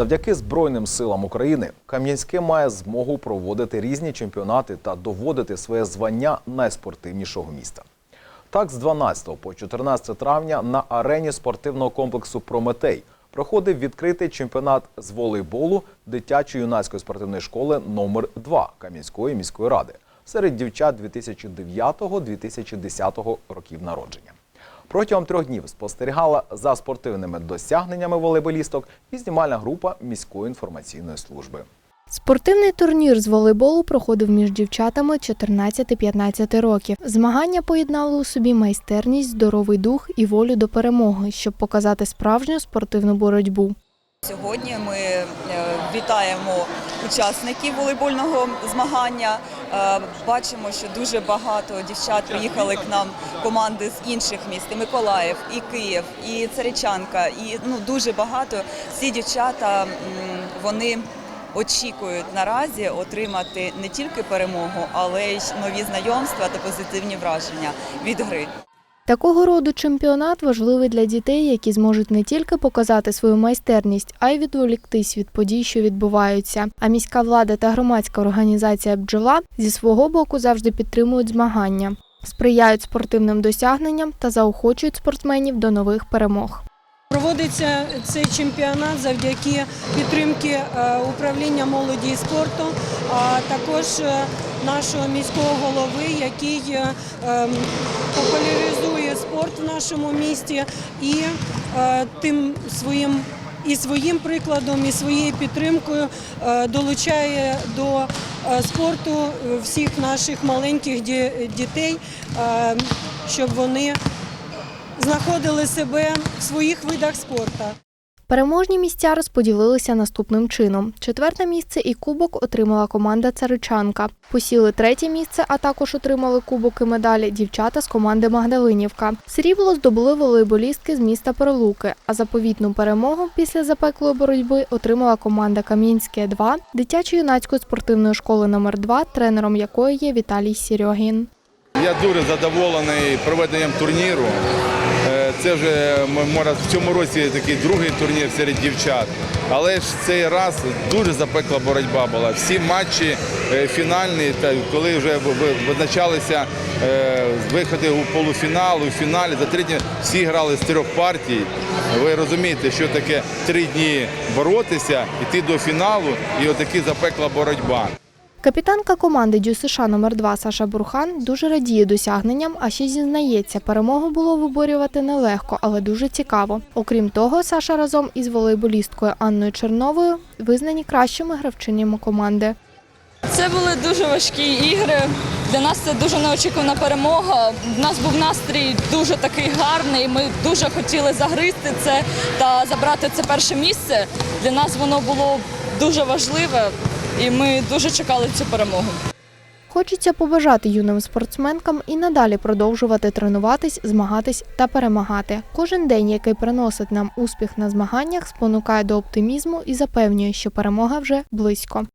Завдяки Збройним силам України Кам'янське має змогу проводити різні чемпіонати та доводити своє звання найспортивнішого міста. Так, з 12 по 14 травня на арені спортивного комплексу Прометей проходив відкритий чемпіонат з волейболу дитячо-юнацької спортивної школи номер 2 Кам'янської міської ради серед дівчат 2009-2010 років народження. Протягом трьох днів спостерігала за спортивними досягненнями волейболісток і знімальна група міської інформаційної служби. Спортивний турнір з волейболу проходив між дівчатами 14-15 років. Змагання поєднали у собі майстерність, здоровий дух і волю до перемоги, щоб показати справжню спортивну боротьбу. Сьогодні ми е, вітаємо учасників волейбольного змагання. Е, Бачимо, що дуже багато дівчат приїхали к нам команди з інших міст, і Миколаїв, і Київ, і Царичанка, і ну дуже багато. Всі дівчата вони очікують наразі отримати не тільки перемогу, але й нові знайомства та позитивні враження від гри. Такого роду чемпіонат важливий для дітей, які зможуть не тільки показати свою майстерність, а й відволіктись від подій, що відбуваються. А міська влада та громадська організація бджола зі свого боку завжди підтримують змагання, сприяють спортивним досягненням та заохочують спортсменів до нових перемог. Проводиться цей чемпіонат завдяки підтримки е, управління молоді і спорту, а також е, нашого міського голови, який е, ем, популяризує нашому місті і е, тим своїм. І своїм прикладом, і своєю підтримкою е, долучає до е, спорту всіх наших маленьких ді- дітей, щоб вони знаходили себе в своїх видах спорту. Переможні місця розподілилися наступним чином: четверте місце і кубок отримала команда Царичанка. Посіли третє місце, а також отримали кубок і медалі дівчата з команди Магдалинівка. Срібло здобули волейболістки з міста Прилуки. А заповітну перемогу після запеклої боротьби отримала команда Кам'янське 2 дитячо-юнацької спортивної школи номер 2 тренером якої є Віталій Сірьогін. Я дуже задоволений проведенням турніру. Це вже в цьому році такий другий турнір серед дівчат. Але ж цей раз дуже запекла боротьба була. Всі матчі е, фінальні, коли вже визначалися е, виходи у полуфінал, у фіналі, за три дні всі грали з трьох партій. Ви розумієте, що таке три дні боротися, йти до фіналу і отаки запекла боротьба. Капітанка команди Дю США номер 2 Саша Бурхан дуже радіє досягненням, а ще зізнається, перемогу було виборювати нелегко, але дуже цікаво. Окрім того, Саша разом із волейболісткою Анною Черновою визнані кращими гравчинями команди. Це були дуже важкі ігри. Для нас це дуже неочікувана перемога. У нас був настрій дуже такий гарний. Ми дуже хотіли загризти це та забрати це перше місце. Для нас воно було дуже важливе, і ми дуже чекали цю перемогу. Хочеться побажати юним спортсменкам і надалі продовжувати тренуватись, змагатись та перемагати. Кожен день, який приносить нам успіх на змаганнях, спонукає до оптимізму і запевнює, що перемога вже близько.